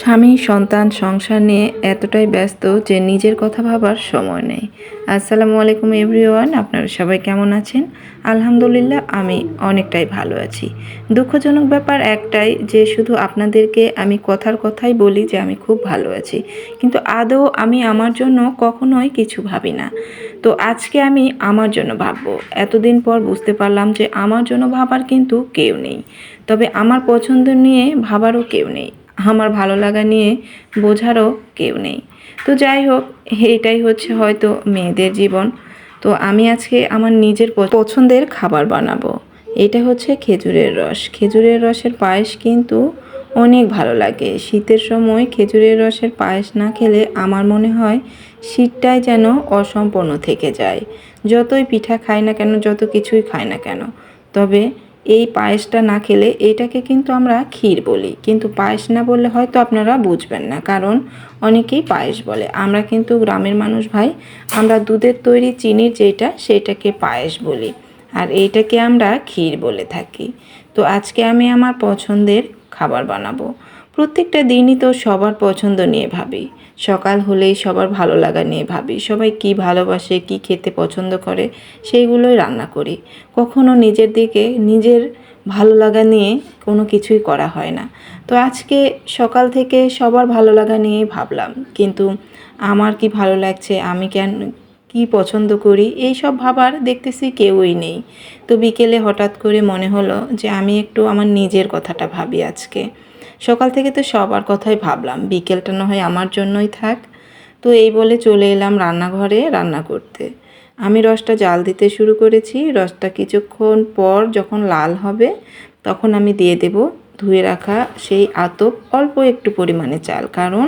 স্বামী, সন্তান, সংসার নিয়ে এতটাই ব্যস্ত যে নিজের কথা ভাবার সময় নেই। আসসালামু আলাইকুম এভরিওয়ান, আপনারা সবাই কেমন আছেন? আলহামদুলিল্লাহ, আমি অনেকটাই ভালো আছি। দুঃখজনক ব্যাপার একটাই যে শুধু আপনাদেরকে আমি কথার কথাই বলি যে আমি খুব ভালো আছি, কিন্তু আদৌ আমি আমার জন্য কখনোই কিছু ভাবি না। তো আজকে আমি আমার জন্য ভাববো। এতদিন পর বুঝতে পারলাম যে আমার জন্য ভাবার কিন্তু কেউ নেই। তবে আমার পছন্দ নিয়ে ভাবারও কেউ নেই। আমার ভালো লাগা নিয়ে বোঝারও কেউ নেই। তো যাই হোক, এটাই হচ্ছে হয়তো মেয়েদের জীবন। তো আমি আজকে আমার নিজের পছন্দের খাবার বানাবো। এটা হচ্ছে খেজুরের রস। খেজুরের রসের পায়েস কিন্তু অনেক ভালো লাগে। শীতের সময় খেজুরের রসের পায়েস না খেলে আমার মনে হয় শীতটাই যেন অসম্পূর্ণ থেকে যায়। যতই পিঠা খাই না কেন, যত কিছুই খাই না কেন। তবে এই পায়েসটা না খেলে এটাকে কিন্তু আমরা ক্ষীর বলি। কিন্তু পায়েস না বললে হয়তো আপনারা বুঝবেন না। কারণ অনেকেই পায়েস বলে। আমরা কিন্তু গ্রামের মানুষ ভাই, আমরা দুধের তৈরি চিনির যেটা, সেটাকে পায়েস বলি। আর এইটাকে আমরা ক্ষীর বলে থাকি। তো আজকে আমি আমার পছন্দের খাবার বানাবো। প্রত্যেকটা দিনই তো সবার পছন্দ নিয়ে ভাবি। সকাল হলেই সবার ভালো লাগা নিয়ে ভাবি। সবাই কি ভালোবাসে, কি খেতে পছন্দ করে, সেইগুলোই রান্না করি। কখনো নিজের দিকে, নিজের ভালো লাগা নিয়ে কোনো কিছুই করা হয় না। তো আজকে সকাল থেকে সবার ভালো লাগা নিয়ে ভাবলাম। কিন্তু আমার কি ভালো লাগছে, আমি কেন কি পছন্দ করি এই সব ভাবার দেখতেছি কেউই নেই। তো বিকেলে হঠাৎ করে মনে হলো যে আমি একটু আমার নিজের কথাটা ভাবি আজকে। সকাল থেকে তো সবার কথাই ভাবলাম বিকেলটা না হয় আমার জন্যই থাক। তো এই বলে চলে এলাম রান্নাঘরে রান্না করতে। আমি রসটা জাল দিতে শুরু করেছি, রসটা কিছুক্ষণ পর যখন লাল হবে, তখন আমি দিয়ে দেব ধুয়ে রাখা সেই আতপ অল্প একটু পরিমাণে চাল, কারণ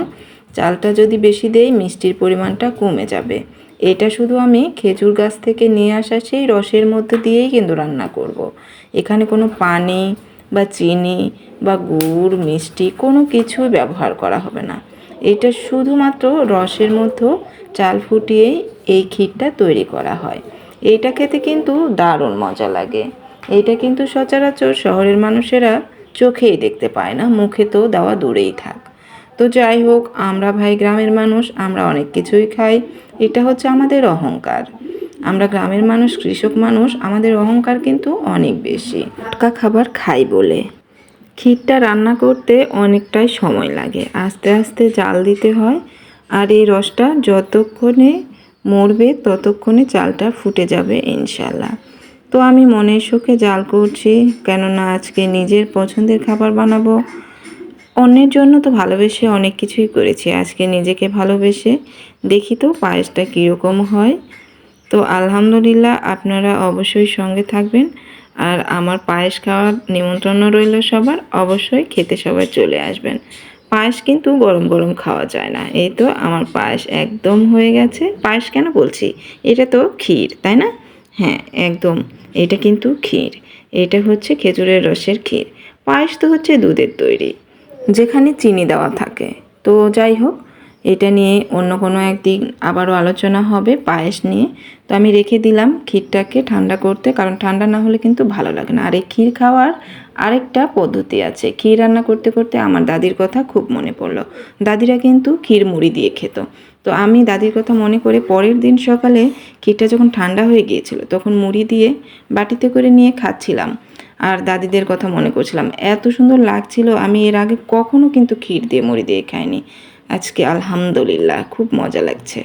চালটা যদি বেশি দেই মিষ্টির পরিমাণটা কমে যাবে। এটা শুধু আমি খেজুর গাছ থেকে নিয়ে আসা সেই রসের মধ্যে দিয়েই কিন্তু রান্না করব। এখানে কোনো পানি বা চিনি বা গুড়, মিষ্টি কোনো কিছু ব্যবহার করা হবে না। এটা শুধুমাত্র রসের মধ্যে চাল ফুটিয়েই এই ক্ষীরটা তৈরি করা হয়। এইটা খেতে কিন্তু দারুণ মজা লাগে। এইটা কিন্তু সচরাচর শহরের মানুষেরা চোখেই দেখতে পায় না, মুখে তো দেওয়া দূরেই থাক। তো যাই হোক, আমরা ভাই গ্রামের মানুষ, আমরা অনেক কিছুই খাই। এটা হচ্ছে আমাদের অহংকার। আমরা গ্রামের মানুষ, কৃষক মানুষ, আমাদের অহংকার কিন্তু অনেক বেশি। টাটকা খাবার খাই বলে। ক্ষীরটা রান্না করতে অনেকটাই সময় লাগে। আস্তে আস্তে জাল দিতে হয় আর এই রসটা যতক্ষণে মরবে, ততক্ষণে চালটা ফুটে যাবে ইনশাল্লাহ তো আমি মনের সুখে জাল করছি, কেননা আজকে নিজের পছন্দের খাবার বানাবো। অন্যের জন্য তো ভালোবেসে অনেক কিছুই করেছি। আজকে নিজেকে ভালোবেসে দেখি তো পায়েসটা কীরকম হয়। তো আলহামদুলিল্লাহ আপনারা অবশ্যই সঙ্গে থাকবেন। আর আমার পায়েস খাওয়ার নিমন্ত্রণ রইল সবার, অবশ্যই খেতে সবাই চলে আসবেন। পায়েস কিন্তু গরম গরম খাওয়া যায় না। এই তো আমার পায়েস একদম হয়ে গেছে। পায়েস কেন বলছি? এটা তো ক্ষীর, তাই না? হ্যাঁ একদম। এটা কিন্তু ক্ষীর। এটা হচ্ছে খেজুরের রসের ক্ষীর। পায়েস তো হচ্ছে দুধের তৈরি। যেখানে চিনি দেওয়া থাকে। তো যাই হোক এটা নিয়ে অন্য কোনো একদিন আবারও আলোচনা হবে পায়েস নিয়ে। তো আমি রেখে দিলাম ক্ষীরটাকে ঠান্ডা করতে, কারণ ঠান্ডা না হলে কিন্তু ভালো লাগে না। আর এই ক্ষীর খাওয়ার আরেকটা পদ্ধতি আছে। ক্ষীর রান্না করতে করতে আমার দাদির কথা খুব মনে পড়ল। দাদিরা কিন্তু ক্ষীর মুড়ি দিয়ে খেত। তো আমি দাদির কথা মনে করে পরের দিন সকালে ক্ষীরটা যখন ঠান্ডা হয়ে গিয়েছিল, তখন মুড়ি দিয়ে বাটিতে করে নিয়ে খাচ্ছিলাম। আর দাদিদের কথা মনে করছিলাম, এত সুন্দর লাগছিল, আমি এর আগে কখনো কিন্তু ক্ষীর দিয়ে মুড়ি দিয়ে খাইনি। আজকে আলহামদুলিল্লাহ খুব মজা লাগছে।